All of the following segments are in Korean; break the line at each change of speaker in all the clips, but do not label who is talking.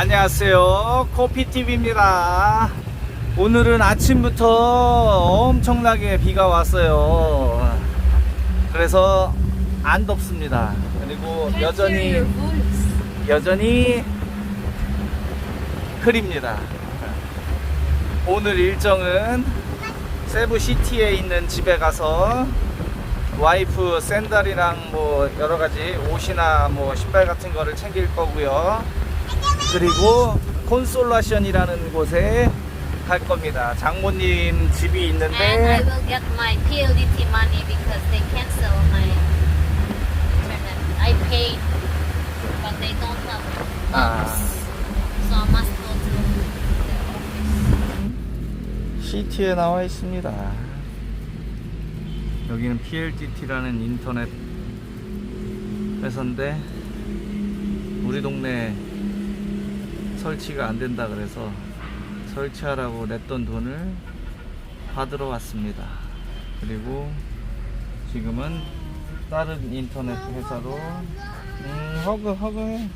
안녕하세요. 코피TV입니다. 오늘은 아침부터 엄청나게 비가 왔어요. 그래서 안 덥습니다. 그리고 여전히, 여전히 흐립니다. 오늘 일정은 세부시티에 있는 집에 가서 와이프 샌들이랑 뭐 여러 가지 옷이나 뭐 신발 같은 거를 챙길 거고요. 그리고 콘솔라션이라는 곳에 갈 겁니다. 장모님 집이
And I
있는데
will get my PLDT money because they cancel my internet. I paid, but they don't have
Ah.
loans. So I must go to the office.
CT에 나와 있습니다. 여기는 PLDT라는 인터넷 회사인데 우리 동네 설치가 안 된다 그래서 설치하라고 냈던 돈을 받으러 왔습니다. 그리고 지금은 다른 인터넷 회사로 음, 허그 허그해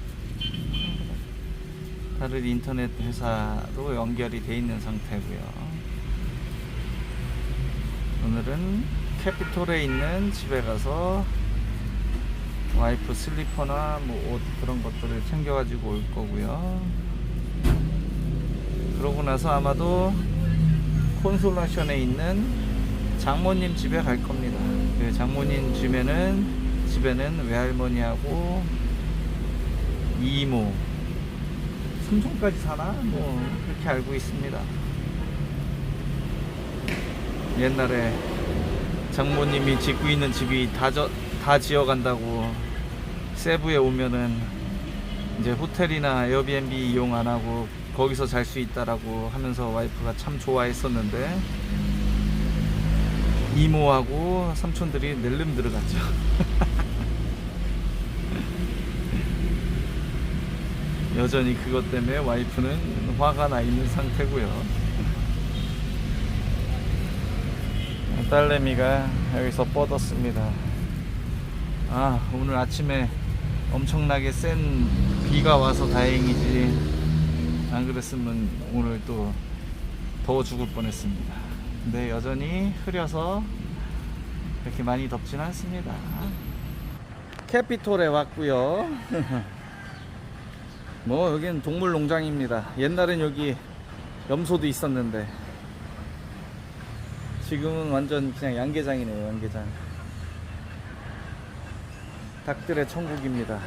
다른 인터넷 회사로 연결이 돼 있는 상태고요. 오늘은 캐피톨에 있는 집에 가서 와이프 슬리퍼나 뭐 옷 그런 것들을 챙겨가지고 올 거고요. 그러고 나서 아마도 콘솔라션에 있는 장모님 집에 갈 겁니다. 그 장모님 집에는 집에는 외할머니하고 이모, 삼촌까지 사나? 뭐 그렇게 알고 있습니다. 옛날에 장모님이 짓고 있는 집이 다, 저, 다 지어간다고 세부에 오면은 이제 호텔이나 에어비앤비 이용 안 하고 거기서 잘 수 있다라고 하면서 와이프가 참 좋아했었는데 이모하고 삼촌들이 낼름 들어갔죠. 여전히 그것 때문에 와이프는 화가 나 있는 상태고요. 딸내미가 여기서 뻗었습니다. 아, 오늘 아침에 엄청나게 센 비가 와서 다행이지. 안 그랬으면 오늘 또 더워 죽을 뻔했습니다. 근데 여전히 흐려서 그렇게 많이 덥진 않습니다. 캐피톨에 왔고요. 뭐 여기는 동물 농장입니다. 옛날엔 여기 염소도 있었는데 지금은 완전 그냥 양계장이네요. 양계장. 닭들의 천국입니다.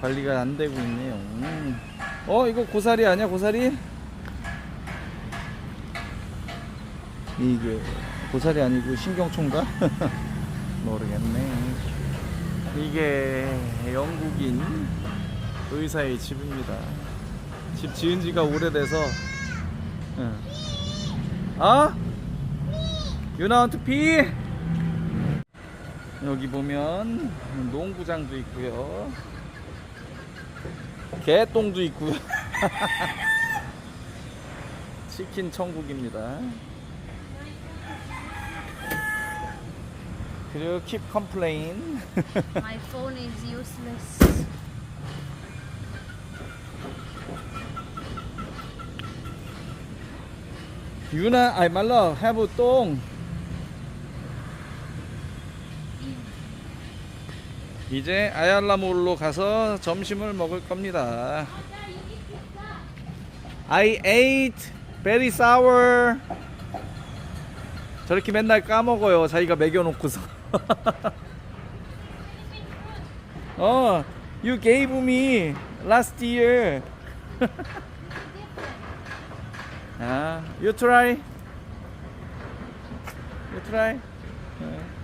관리가 안 되고 있네요. 음. 어 이거 고사리 아니야 고사리? 이게 고사리 아니고 신경총가? 모르겠네. 이게 영국인 의사의 집입니다. 집 지은 지가 오래돼서. 응. 아? 유나운트 피? 여기 보면 농구장도 있고요. 개똥도 있고요. 치킨 천국입니다. 그리고 keep complain.
My phone is useless.
유나, 아이 말라, have 똥. 이제 아얄라몰로 가서 점심을 먹을 겁니다. I ate very sour. 저렇게 맨날 까먹어요. 자기가 먹여놓고서. 어, you gave me last year. 아, you try. You try. 어.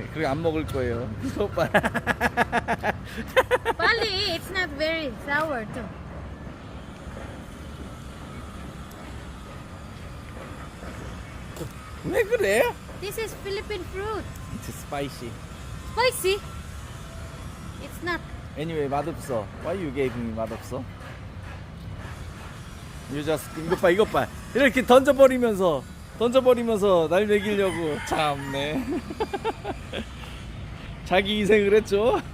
예, 그리고 안 먹을 거예요. 오빠.
Bali, it's not very sour too.
왜 그래?
This is Philippine fruit.
It's spicy.
Spicy. It's not.
Anyway, 맛없어. Why you gave me 맛없어? You just 이것 봐, 이것 봐. 이렇게 던져버리면서 던져버리면서 날 먹이려고 참네. 자기 희생을 했죠.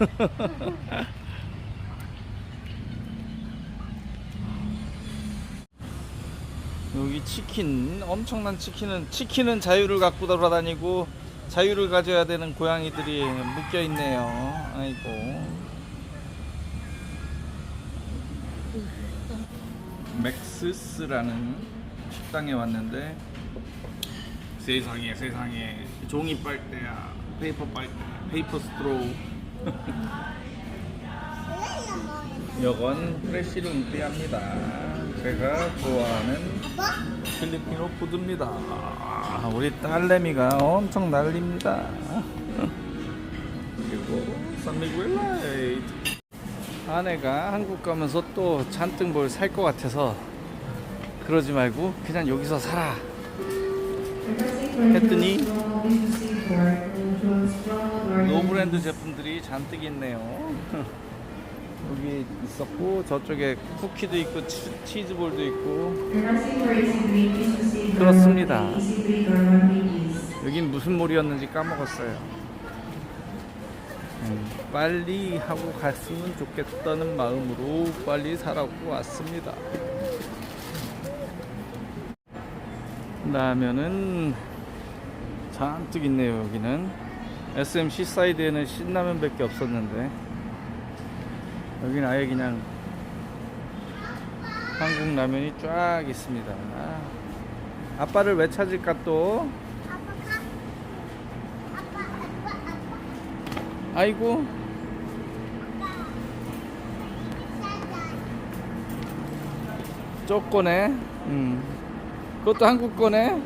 여기 치킨 엄청난 치킨은 치킨은 자유를 갖고 돌아다니고 자유를 가져야 되는 고양이들이 묶여 있네요. 아이고. 맥스스라는 식당에 왔는데 세상에 세상에. 종이 빨대야 페이퍼 빨대 페이퍼 스트로우. 여건 프레시룸 피합니다. 제가 좋아하는 필리핀어 푸드입니다. 아, 우리 딸내미가 엄청 난립니다. 그리고 산미구엘라이트 아내가 한국 가면서 또 잔뜩 뭘 살 것 같아서 그러지 말고 그냥 여기서 살아 했더니 노브랜드 제품들이 잔뜩 있네요. 여기 있었고 저쪽에 쿠키도 있고 치, 치즈볼도 있고. 그렇습니다. 여긴 무슨 몰이었는지 까먹었어요. 음, 빨리 하고 갔으면 좋겠다는 마음으로 빨리 사라고 왔습니다. 라면은 잔뜩 있네요 여기는. SMC 사이드에는 신라면밖에 없었는데. 여기는 아예 그냥 한국 라면이 쫙 있습니다. 아빠를 왜 찾을까 또? 아이고. 쪼꼬네 음. 그것도 한국 거네.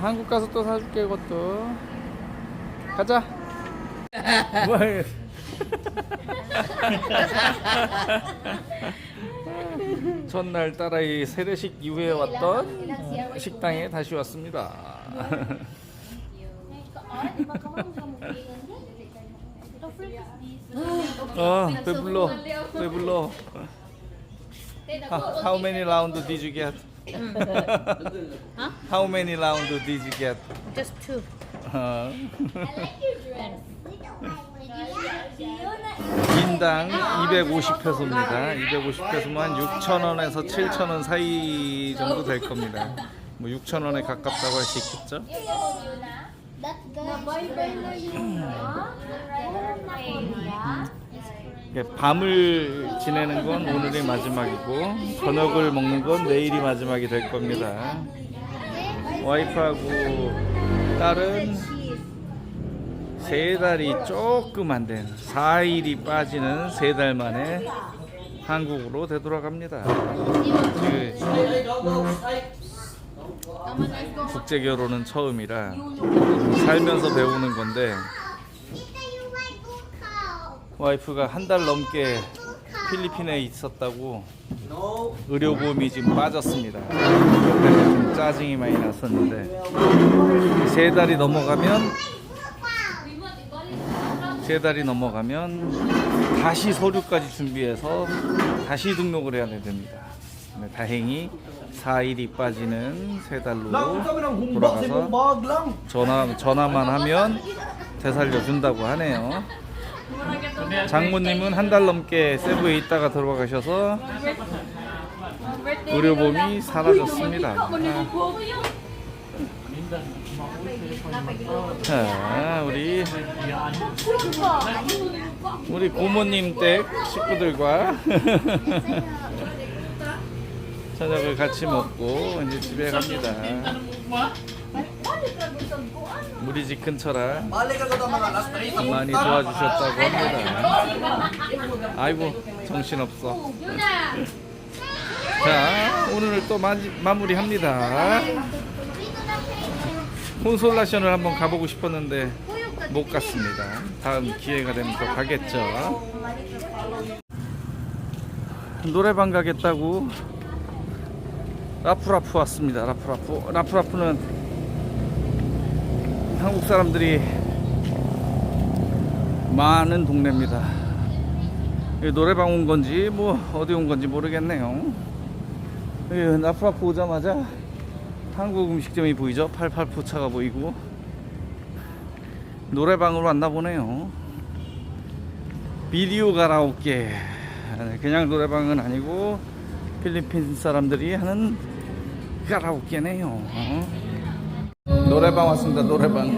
한국 가서 또 사줄게 그것도. 가자. 뭘? 전날 딸아이 세례식 이후에 왔던 어, 식당에 다시 왔습니다. 어 배불러. 배불러. How, how many round did you get?
Huh?
How many round did you get?
Just two.
어. 인당 250페소입니다. 250페소면 한 6,000원에서 7,000원 사이 정도 될 겁니다. 뭐 6,000원에 가깝다고 할 수 있겠죠? 예, 밤을 지내는 건 오늘이 마지막이고 저녁을 먹는 건 내일이 마지막이 될 겁니다. 와이프하고 딸은 세 달이 조금 안 된 4일이 빠지는 세 달 만에 한국으로 되돌아갑니다. 그 국제 결혼은 처음이라 살면서 배우는 건데 와이프가 한 달 넘게 필리핀에 있었다고 의료보험이 지금 빠졌습니다. 좀 짜증이 많이 났었는데 세 달이 넘어가면 세 달이 넘어가면 다시 서류까지 준비해서 다시 등록을 해야 됩니다. 네, 다행히 4일이 빠지는 세 달로 돌아가서 전화 전화만 하면 되살려 준다고 하네요. 장모님은 한 달 넘게 세부에 있다가 들어가셔서 의료보험이 사라졌습니다. 아. 자, 우리 우리 고모님 댁 식구들과 저녁을 같이 먹고 이제 집에 갑니다. 우리 집 근처라 많이 도와주셨다고 합니다. 아이고 정신없어. 자 오늘을 또 마, 마무리합니다. 콘솔라션을 한번 가보고 싶었는데 못 갔습니다. 다음 기회가 되면 또 가겠죠. 노래방 가겠다고 라프라프 왔습니다. 라프라프. 라프라프는 한국 사람들이 많은 동네입니다. 노래방 온 건지 뭐 어디 온 건지 모르겠네요. 나프라 프 오자마자 한국 음식점이 보이죠? 88포차가 보이고 노래방으로 왔나 보네요.
비디오 가라오케 그냥 노래방은 아니고 필리핀 사람들이 하는 가라오케네요. 노래방 왔습니다. 노래방.